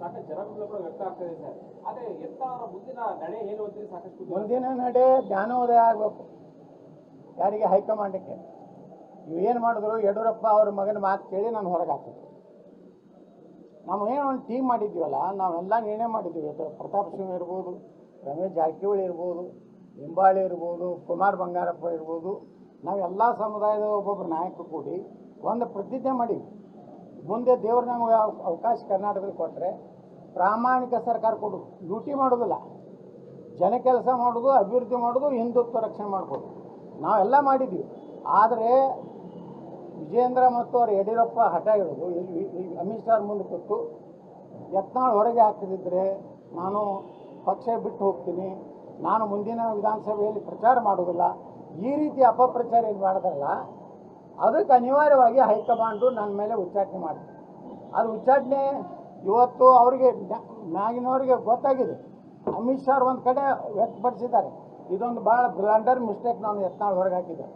ಸಾಕಷ್ಟು ಕೂಡ ವ್ಯಕ್ತ ಆಗ್ತದೆ ಸರ್. ಆದ್ರೆ ಎಂತ ಮುಂದಿನ ನಡೆ ಏನು ಅಂತೀರಿ ಸಾಕಷ್ಟು. ಮುಂದಿನ ನಡೆ ಜ್ಞಾನೋದಯ ಆಗಬೇಕು. ಯಾರಿಗೆ ಹೈಕಮಾಂಡಕ್ಕೆ ಏನು ಮಾಡಿದ್ರು? ಯಡಿಯೂರಪ್ಪ ಅವ್ರ ಮಗನ ಮಾತು ಕೇಳಿ ನಾನು ಹೊರಗೆ ನಾವು ಏನೋ ಒಂದು ಟೀಮ್ ಮಾಡಿದ್ದೀವಲ್ಲ, ನಾವೆಲ್ಲ ನಿರ್ಣಯ ಮಾಡಿದ್ದೀವಿ. ಪ್ರತಾಪ್ ಸಿಂಗ್ ಇರ್ಬೋದು, ರಮೇಶ್ ಜಾರಕಿಹೊಳಿ ಇರ್ಬೋದು ಲಿಂಬಾಳಿ ಇರ್ಬೋದು, ಕುಮಾರ್ ಬಂಗಾರಪ್ಪ ಇರ್ಬೋದು. ನಾವೆಲ್ಲ ಸಮುದಾಯದ ಒಬ್ಬೊಬ್ಬರು ನಾಯಕರು ಕೂಡಿ ಒಂದು ಪ್ರತಿಜ್ಞೆ ಮಾಡೀವಿ ಮುಂದೆ ದೇವ್ರ ನಮಗೆ ಅವ- ಅವಕಾಶ ಕರ್ನಾಟಕದಲ್ಲಿ ಕೊಟ್ಟರೆ ಪ್ರಾಮಾಣಿಕ ಸರ್ಕಾರ ಕೊಡು. ಲೂಟಿ ಮಾಡೋದಿಲ್ಲ. ಜನ ಕೆಲಸ ಮಾಡೋದು, ಅಭಿವೃದ್ಧಿ ಮಾಡೋದು, ಹಿಂದುತ್ವ ರಕ್ಷಣೆ ಮಾಡ್ಬೋದು. ನಾವೆಲ್ಲ ಮಾಡಿದ್ವಿ. ಆದರೆ ವಿಜೇಂದ್ರ ಮತ್ತು ಅವರ ಯಡಿಯೂರಪ್ಪ ಹಠ ಹಿಡಿದು ಅಮಿತ್ ಶಾ ಮುಂದೆ ಕೊಟ್ಟು ಯತ್ನಾಳ್ ಹೊರಗೆ ಹಾಕದಿದ್ದರೆ ನಾನು ಪಕ್ಷ ಬಿಟ್ಟು ಹೋಗ್ತೀನಿ, ನಾನು ಮುಂದಿನ ವಿಧಾನಸಭೆಯಲ್ಲಿ ಪ್ರಚಾರ ಮಾಡೋದಿಲ್ಲ ಈ ರೀತಿ ಅಪಪ್ರಚಾರ ಏನು ಮಾಡಿದ್ರಲ್ಲ ಅದಕ್ಕೆ ಅನಿವಾರ್ಯವಾಗಿ ಹೈಕಮಾಂಡು ನನ್ನ ಮೇಲೆ ಉಚ್ಚಾಟನೆ ಮಾಡ್ತಾರೆ ಅದು ಉಚ್ಚಾಟನೆ ಇವತ್ತು ಅವರಿಗೆ ನಾಗಿನವ್ರಿಗೆ ಗೊತ್ತಾಗಿದೆ. ಅಮಿತ್ ಶಾ ಒಂದು ಕಡೆ ವ್ಯಕ್ತಪಡಿಸಿದ್ದಾರೆ. ಇದೊಂದು ಭಾಳ ಬ್ಲಾಂಡರ್ ಮಿಸ್ಟೇಕ್ ನಾನು ಯತ್ನಾಳ್ ಹೊರಗೆ ಹಾಕಿದ್ದೆ.